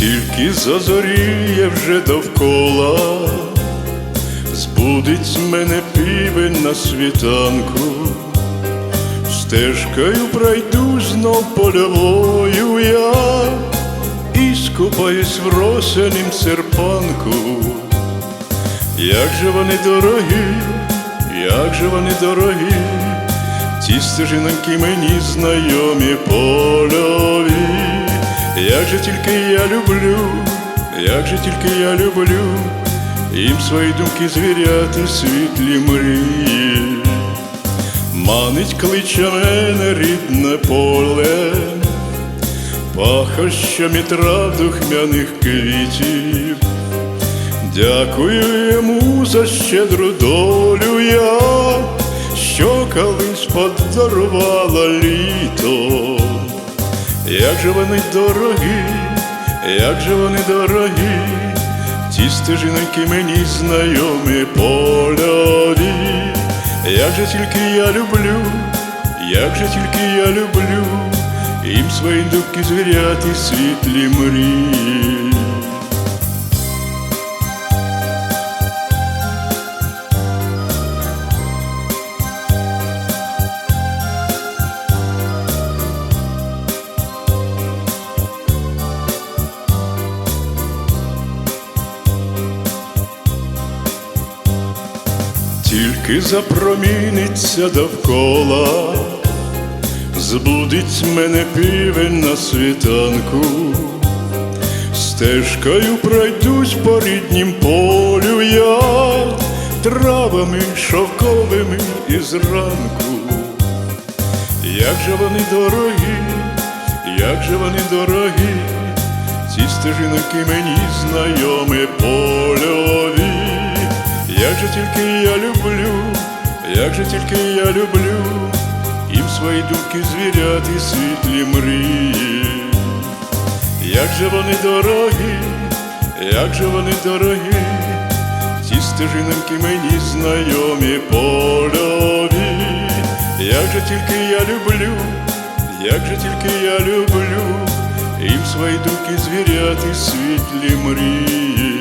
Тільки зазоріє вже довкола, збудить мене півень на світанку, стежкою пройду знов польовою я і скупаюсь в росянім серпанку. Як же вони дорогі, як же вони дорогі, ці стежиноньки мені знайомі польові, як же тільки я люблю, як же тільки я люблю, їм свої думки звіряти світлі мрії, манить кличе мене рідне поле, пахощами трав духмяних квітів. Дякую йому за щедру долю я, що колись подарувала літо. Як же вони дорогі, як же вони дорогі, ті стежинки мені знайомі польові, як же тільки я люблю, як же тільки я люблю, їм свої думки звіряти світлі мрії. Тільки запроміниться довкола, збудить мене півень на світанку, стежкою пройдусь по ріднім полю я, травами шовковими із ранку. Як же вони дорогі, як же вони дорогі, ці стежинки мені знайомі польові. Як же тільки я люблю, як же тільки я люблю, їм свої думки звіряти світлі мрії. Як же вони дорогі, як же вони дорогі, ці стежинки мені знайомі польові. Як же тільки я люблю, як же тільки я люблю, їм свої думки звіряти світлі мрії.